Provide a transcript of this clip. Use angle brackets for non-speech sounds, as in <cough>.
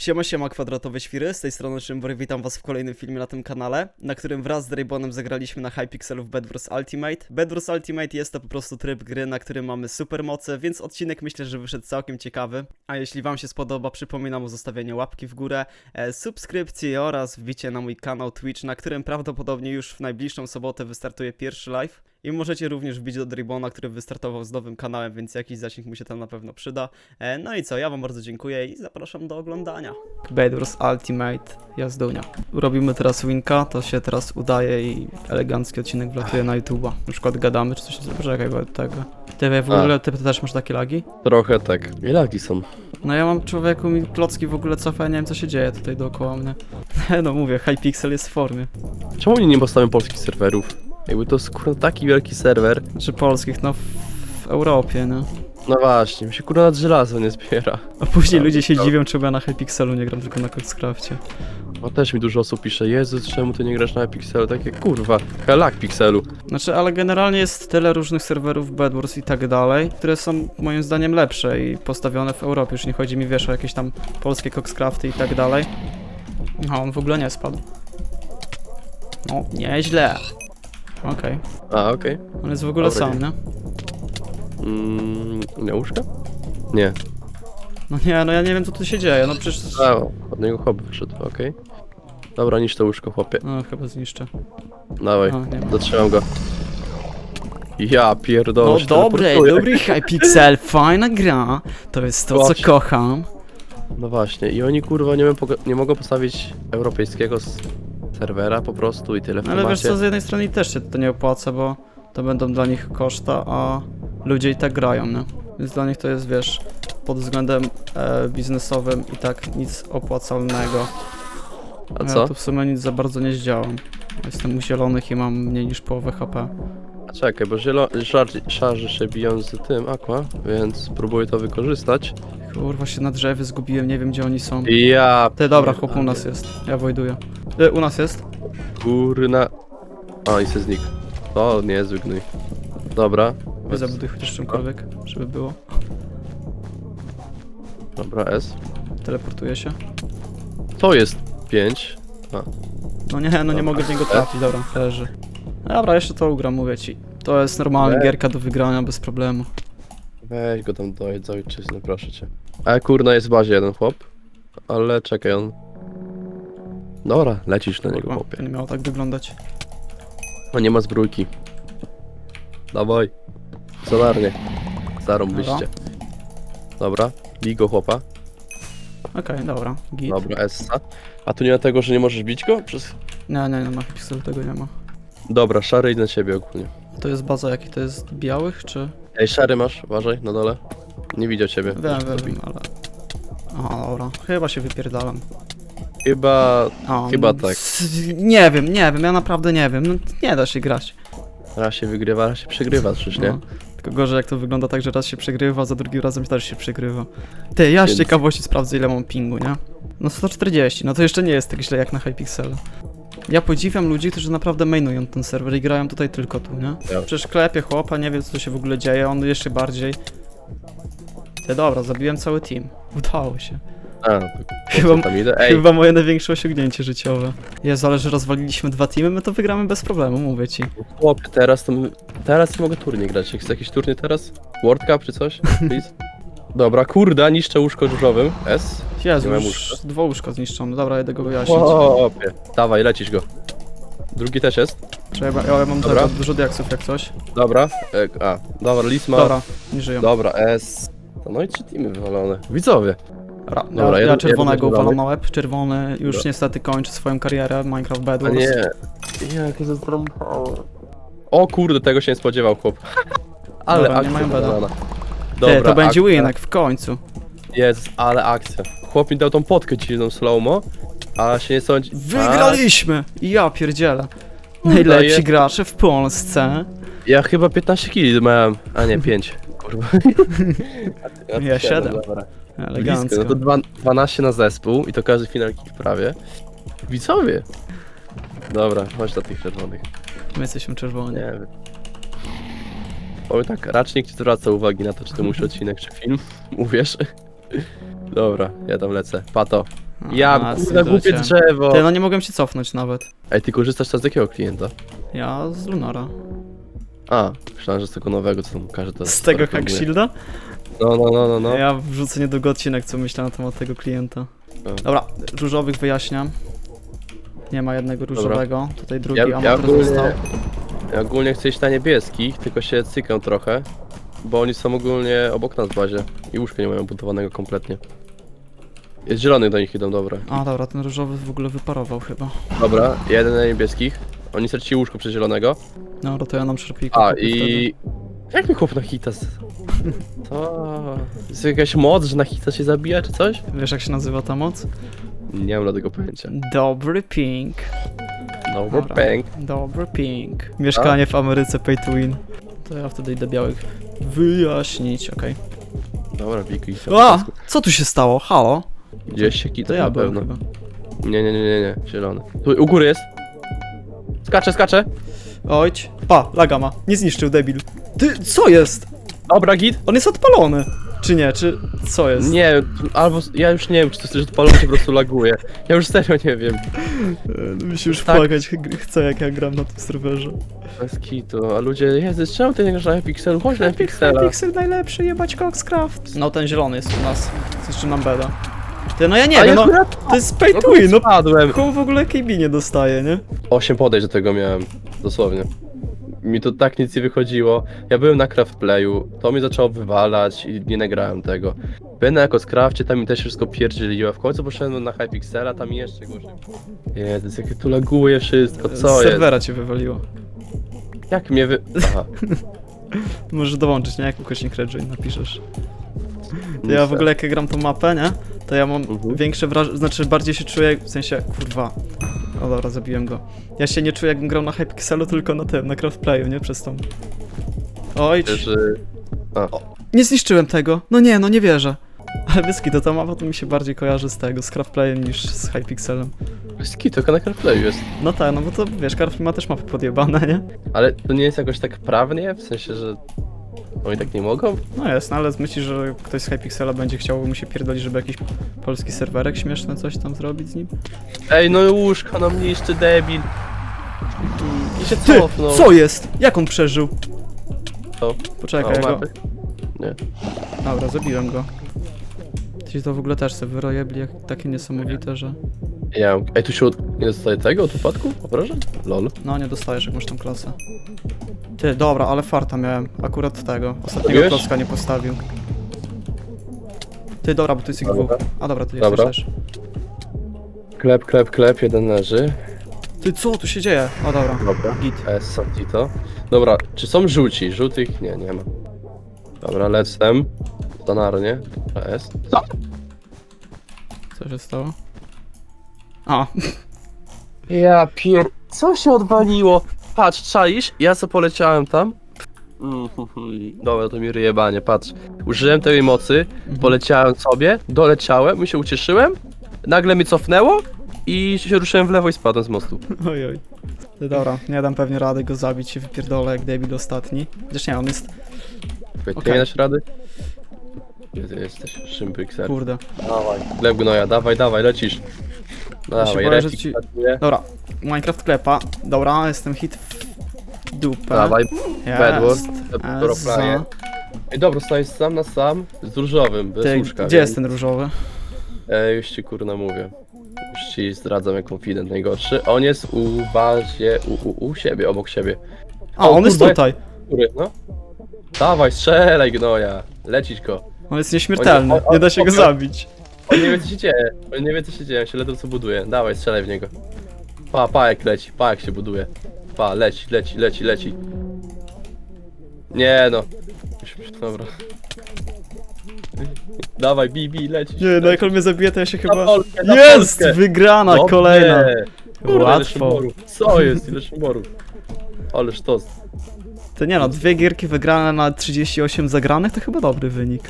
Siema, siema, kwadratowe świry, z tej strony Szymbory, witam was w kolejnym filmie na tym kanale, na którym wraz z Raybonem zagraliśmy na Hypixel w Bed Wars Ultimate. Bed Wars Ultimate jest to po prostu tryb gry, na którym mamy super moce, więc odcinek myślę, że wyszedł całkiem ciekawy. A jeśli wam się spodoba, przypominam o zostawieniu łapki w górę, e, subskrypcji oraz wbicie na mój kanał Twitch, na którym prawdopodobnie już w najbliższą sobotę wystartuje pierwszy live. I możecie również wbić do Draybona, który wystartował z nowym kanałem, więc jakiś zasięg mu się tam na pewno przyda. E, No i co, ja wam bardzo dziękuję i zapraszam do oglądania. Bed Wars Ultimate, jazdunia. Robimy teraz winka, to się teraz udaje i elegancki odcinek wlatuje na YouTube'a. Na przykład gadamy czy coś, poczekaj bo od tego. Ty w A. ogóle, ty też masz takie lagi? Trochę tak. I lagi są. No ja mam człowieku, mi klocki w ogóle cofa, ja nie wiem co się dzieje tutaj dookoła mnie. <laughs> No mówię, Hypixel jest w formie. Czemu oni nie postawią polskich serwerów? Jakby to jest kurwa taki wielki serwer. Czy polskich, no w, Europie, no. No właśnie, mi się kurwa nad żelazo nie zbiera. A później No, ludzie się to- dziwią, czemu ja na Hypixelu nie gram, tylko na Coxcrafcie. Bo też mi dużo osób pisze, Jezu, czemu ty nie grasz na Pixelu? Takie kurwa, lag Pixelu. Znaczy, ale generalnie jest tyle różnych serwerów Bedwars i tak dalej, które są moim zdaniem lepsze i postawione w Europie. Już nie chodzi mi, wiesz, o jakieś tam polskie Coxcrafty i tak dalej. A on w ogóle nie spadł. No, nieźle. Okej. A, okej. On jest w ogóle Dobra, sam, nie. Mm, nie łóżka? Nie. No nie, no ja nie wiem, co tu się dzieje, no przecież... A, od niego hobby wyszedł, okej. Dobra, niż to łóżko, chłopie. No, chyba zniszczę. Dawaj, nie ma. zatrzymam go. Ja pierdolę, No się dobre, teleportuję. dobry Hypixel, fajna gra. To jest to, co Właśnie. kocham. No właśnie, i oni kurwa nie, pogo- nie mogą postawić europejskiego serwera po prostu i tyle w ale wiesz co, z jednej strony też się to nie opłaca, bo to będą dla nich koszta, a ludzie i tak grają, no. Więc dla nich to jest, wiesz, pod względem e, biznesowym i tak nic opłacalnego. A Ja co? tu w sumie nic za bardzo nie zdziałam. Jestem u zielonych i mam mniej niż połowę HP. A czekaj, bo zielo- szar- szarży się biją z tym aqua, więc próbuję to wykorzystać. Kurwa się na drzewie zgubiłem, nie wiem gdzie oni są. I ja... Ty, dobra, chłop u nas jest. Ja wojduję. Ty, u nas jest? Kurna... A, i se znikł. To niezły gnój. Dobra. Wy zabuduj chociaż czymkolwiek, żeby było. Dobra, S. Teleportuję się. To jest 5. No nie, no nie mogę w niego trafić, dobra, leży. Dobra, jeszcze to ugram, mówię ci. To jest normalnie Nie. gierka do wygrania bez problemu. Weź go tam dojedź za ojczyzny, proszę cię. A kurna jest w bazie jeden chłop. Ale czekaj, on... Dobra, lecisz na niego, Kurwa, chłopie. to nie miało tak wyglądać. On nie ma zbrójki. Dawaj. Solarnie. Zarąbyście. Dobra, bij go chłopa. Okej, dobra, git. Dobra, Essa. A tu nie ma tego, że nie możesz bić go? Przez... Nie, nie, nie, na Pixelu tego nie ma. Dobra, szary idzie na ciebie ogólnie. To jest baza jaki to jest? Białych, czy? Ej, szary masz, uważaj, na dole. Nie widział ciebie. Wiem, wiem, wiem, ale... Aha, dobra, chyba się wypierdalam. Chyba... A, Chyba no, tak. s- Nie wiem, nie wiem, ja naprawdę nie wiem. No, nie da się grać. Raz się wygrywa, raz się przegrywa, czyż nie? No. Tylko gorzej jak to wygląda tak, że raz się przegrywa, za drugim razem też się przegrywa. Ty, ja z Więc- ciekawości sprawdzę ile mam pingu, nie? No 140, no to jeszcze nie jest tak źle jak na Hypixel. Ja podziwiam ludzi, którzy naprawdę mainują ten serwer i grają tutaj tylko tu, nie? Ja. Przecież klepie chłopa, nie wie co się w ogóle dzieje, on jeszcze bardziej. Ty, dobra, zabiłem cały team. Udało się. A, Chyba- tam idę? Ej, Chyba moje największe osiągnięcie życiowe. Jezu, ale że rozwaliliśmy dwa teamy, my to wygramy bez problemu, mówię ci. chłopie, teraz to... Teraz nie mogę turniej grać. Jak Chce jakiś turniej teraz? World Cup czy coś? Please? Dobra, kurda, niszczę łóżko różowym. S. Jezu, Nie mam już łóżka. dwa łóżka zniszczone. Dobra, jedę go wyjaśnić. Chłopie. Dawaj, lecisz go. Drugi też jest. Trzeba, ja mam Dobra. dużo, dużo diaksów jak coś. Dobra. E, a, dobra, Lisma. Dobra, nie żyją. Dobra, S. No i trzy teamy wywalone. Widzowie. Dobra, Dobra, ja, ja jeden- czerwonego jeden uwalam na łeb. Czerwony już Dobra. niestety kończy swoją karierę w Minecraft Bed A Wars. nie. Jakie zastrąbało. O kurde, tego się nie spodziewał chłop. <laughs> Ale Dobra, nie akcja mają beda. wywalona. Ty, to będzie akcja. winek w końcu. Jezus, ale akcja. Chłop mi dał tą potkę dziwną slowmo, a się nie sądzi... Wygraliśmy! Ja pierdzielę. Najlepsi je- gracze w Polsce. Ja chyba 15 kili miałem, a nie 5. <laughs> Kurwa. Ja siedem, siedem. Dobra. Blisko, Elegancko. no to dwa, 12 na zespół i to każdy final kick prawie. Widzowie. Dobra, chodź do tych czerwonych. My jesteśmy czerwoni. Nie wiem. Powiem tak, raczej nie zwraca uwagi na to, czy to musi odcinek, czy film. <laughs> Uwierz. Dobra, ja tam lecę. Pato. Ja, A, kurde, głupie sytuacja. drzewo. Ty, no nie mogłem się cofnąć nawet. Ej, ty korzystasz teraz z jakiego klienta? Ja z Lunara. A, myślałem, że z tego nowego, co tam każdy... Z tego. Hack Shielda? No, no, no, no, no. Ja wrzucę niedługo odcinek, co myślę na temat tego klienta. No. Dobra, różowych wyjaśniam. Nie ma jednego różowego. Tutaj drugi Ja, ja, ogólnie, został. ja ogólnie chcę iść na niebieskich, tylko się cykam trochę, bo oni są ogólnie obok nas w bazie i łóżka nie mają budowanego kompletnie. Jest zielonych do nich idą, dobra. A dobra, ten różowy w ogóle wyparował chyba. Dobra, jeden na niebieskich. Oni stracili łóżko przez zielonego. No, to ja nam szarpijkę A i... Jak mi chłop na hita z... To... Jest jakaś moc, że na hita się zabija czy coś? Wiesz jak się nazywa ta moc? Nie mam tego pojęcia. Dobry ping. No, Dobra. bang. Dobry ping. Mieszkanie w Ameryce pay to win. To ja wtedy idę białych wyjaśnić, okej. Dobra, Wiki. A! Co tu się stało? Halo? Gdzieś się kita To ja na byłem pewno. chyba. Nie, nie, nie, nie, nie, zielony. Tu u góry jest. Skacze, skacze. Ojć. Pa, laga ma. Nie zniszczył, debil. Ty, co jest? Dobra, git. On jest odpalony. Czy nie? Czy co jest? Nie, albo ja już nie wiem, czy to jest, że odpalony czy po prostu laguje. Ja już serio nie wiem. E, Mi się już Tak. płakać ch- chce, jak ja gram na tym serwerze. Bez kitu, a ludzie, Jezu, czemu ty nie grasz na Pixelu? Chodź na Pixela. Pixel najlepszy, jebać Coxcraft. No ten zielony jest u nas. Zniszczy nam beda. Ty, no ja nie A wiem, ja no akurat to jest pay no to win, no spadłem. koło w ogóle KB nie dostaje, nie? Osiem podejść do tego miałem, dosłownie. Mi to tak nic nie wychodziło. Ja byłem na craft playu, to mi zaczęło wywalać i nie nagrałem tego. Byłem na jako scrafcie, tam mi też wszystko pierdzieliło. W końcu poszedłem na Hypixela, tam jeszcze gorzej. Jezus, jakie tu laguje wszystko, co jest? serwera cię wywaliło. Jak mnie wy... Aha. <laughs> Możesz dołączyć, nie? Jak ukośnik Redjoin napiszesz. Ja w ogóle jak ja gram tą mapę, nie? To ja mam Mhm. większe wrażenie, znaczy bardziej się czuję, w sensie, kurwa. O dobra, zabiłem go. Ja się nie czuję jakbym grał na Hypixelu, tylko na tym, na Craftplayu, nie? Przez tą... Oj, y, nie zniszczyłem tego. No nie, no nie wierzę. Ale wyski, to ta mapa to mi się bardziej kojarzy z tego, z Craftplayem niż z Hypixelem. Ski, tylko na craft playu jest. No tak, no bo to wiesz, Craft ma też mapy podjebane, nie? Ale to nie jest jakoś tak prawnie, w sensie, że oni tak nie mogą? No jest, no ale myślisz, że ktoś z Hypixela będzie chciał mu się pierdolić, żeby jakiś polski serwerek śmieszny coś tam zrobić z nim? Ej, no łóżko nam niszczy, debil. I się Ty, cofnął. co jest? Jak on przeżył? Co? Poczekaj, ja go... Nie. Dobra, zabiłem go. Ci to w ogóle też sobie wyrojebli, jak takie niesamowite, że... Ja. Ej, tu się od... nie dostaje tego od upadku? Obrażeń? Lol. No, nie dostajesz, jak masz tą klasę. Ty, dobra, ale farta miałem. Akurat tego. Ostatniego Wiesz? klocka nie postawił. Ty, dobra, bo tu jest ich Dobra. dwóch. A dobra, ty jesteś Dobra. też. Klep, klep, klep, jeden leży. Ty, co tu się dzieje? O, dobra. Dobra. Git. Santito. Dobra, czy są żółci? Żółtych? Nie, nie ma. Dobra, lecę. Stanarnie. S. Co? Co się stało? A, Ja pier... Co się odwaliło? Patrz, czaisz? Ja co poleciałem tam. <laughs> Dobra, to mi ryjebanie, patrz. Użyłem tej mocy, poleciałem sobie, doleciałem, my się ucieszyłem, nagle mi cofnęło i się ruszyłem w lewo i spadłem z mostu. oj, oj. Ty, dobra, nie dam pewnie rady go zabić, się wypierdolę jak debil ostatni. Chociaż nie, on jest... Ty Okej. nie dasz rady? Gdzie ty jesteś? Szympykser. Kurde. Dawaj. Gleb gnoja, dawaj, dawaj, lecisz. Dawaj, boję, że refik ci-. Dobra, Minecraft klepa. Dobra, jestem hit w dupę. Dawaj, Bedwars. Planie. Ej, dobra, stałeś sam na sam z różowym, bez Ty, łóżka. gdzie więc- jest ten różowy? E, już ci kurna mówię. Już ci zdradzam jak konfident najgorszy. On jest u bazie, u, u, u siebie, obok siebie. A, O, on jest kurwa, tutaj. Który, no? Dawaj, strzelaj gnoja. Lecić go. On jest nieśmiertelny, On- on- nie da się go on- zabić. On nie wie co się dzieje. On nie wie co się dzieje, on się ledwo co buduje. Dawaj, strzelaj w niego. Pa, pa jak leci, pa jak się buduje. Pa, leci, leci, leci, leci. Nie no. Dobra. <laughs> Dawaj, bi, bi, leci. Nie, no jak on mnie zabije, to ja się chyba... Polskę, na Jest! Polskę. Wygrana Dobrze. kolejna. Kurde, Łatwo. Co jest, ile szymborów. Ależ to. To nie no, dwie gierki wygrane na 38 zagranych to chyba dobry wynik.